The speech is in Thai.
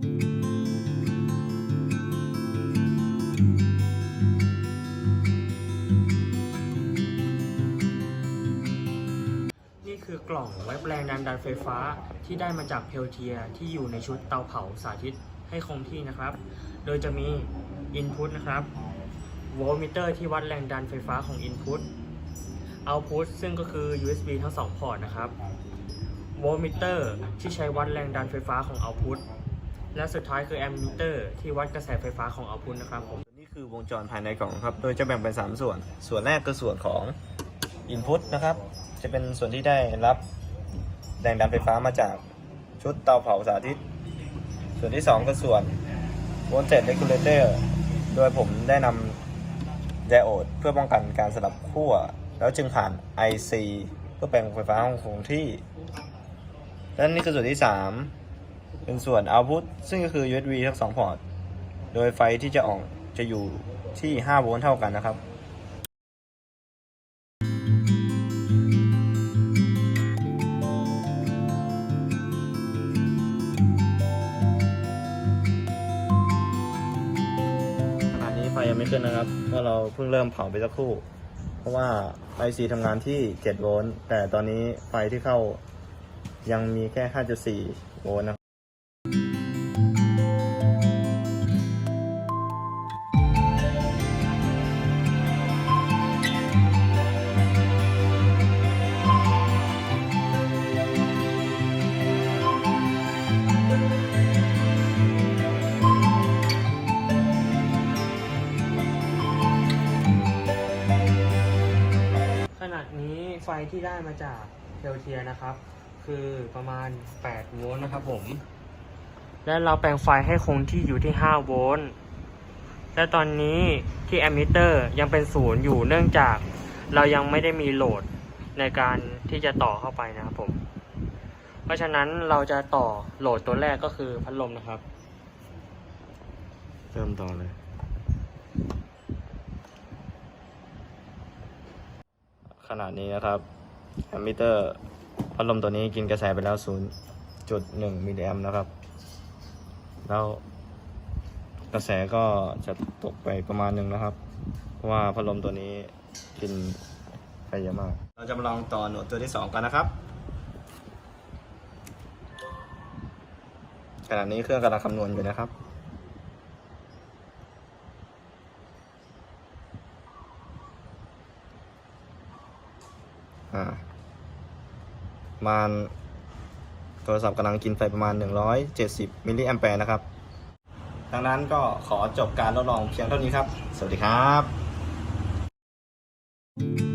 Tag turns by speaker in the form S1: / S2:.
S1: นี่คือกล่องไว้แปลงดันดันไฟฟ้าที่ได้มาจากเพลเทียที่อยู่ในชุดเตาเผาสาธิตให้คงที่นะครับ โดยจะมี Input นะครับโวลต์มิเตอร์ที่วัดแรงดันไฟฟ้าของ Input Output ซึ่งก็คือ USB ทั้งสองพอร์ตนะครับโวลต์มิเตอร์ที่ใช้วัดแรงดันไฟฟ้าของ Output และสุดท้ายคือแอมมิเตอร์ที่วัดกระแสไฟฟ้าของ Output นะครับผม
S2: นี่คือวงจรภายในกล่องครับ โดยจะแบ่งเป็น 3 ส่วน ส่วนแรกคือส่วนของ Input นะครับ จะเป็นส่วนที่ได้รับแรงดันไฟฟ้ามาจากชุดเตาเผาสาธิต ส่วนที่2ก็ส่วน Voltage Regulator โดยผมได้นำไดโอดเพื่อป้องกันการสลับขั้ว แล้วจึงผ่าน IC เพื่อแปลงไฟฟ้าคงที่ และนี่คือส่วนที่ 3 เป็นส่วน Output ซึ่งก็คือ USB ทั้งสองพอร์ต โดยไฟที่จะออกจะอยู่ที่ 5 โวลต์เท่ากันนะครับขณะนี้ไฟยังไม่ขึ้นนะครับเพราะเราเพิ่งเริ่มเผาไปสักครู่ เพราะว่า IC ทำงานที่ 7 โวลต์ แต่ตอนนี้ไฟที่เข้ายังมีแค่ 5.4 โวลต์นะครับ
S1: นาดนี้ไฟที่ได้มาจากเพลเทียนะครับ คือประมาณ 8 โวลต์นะครับผม และเราแปลงไฟให้คงที่อยู่ที่ 5 โวลต์และตอนนี้ที่แอมมิเตอร์ยังเป็นศูนย์อยู่เนื่องจากเรายังไม่ได้มีโหลดในการที่จะต่อเข้าไปนะครับผม เพราะฉะนั้นเราจะต่อโหลดตัวแรกก็คือพัดลมนะครับ
S2: เริ่มต่อเลย ขนาดนี้นะครับแอมมิเตอร์พัดลมตัวนี้กินกระแสไปแล้ว 0.1 มิลลิแอมนะครับ แล้วกระแสก็จะตกไปประมาณหนึ่งนะครับ เพราะว่าพัดลมตัวนี้กินไปเยอะมาก เราจะมาลองต่อโหนดตัวที่ 2 กันนะครับ ขณะนี้เครื่องกำลังคำนวณอยู่นะครับ อ่ามันโทรศัพท์กำลังกินไฟประมาณ 170 มิลลิแอมแปร์นะครับ ดังนั้นก็ขอจบการทดลองเพียงเท่านี้ครับ สวัสดีครับ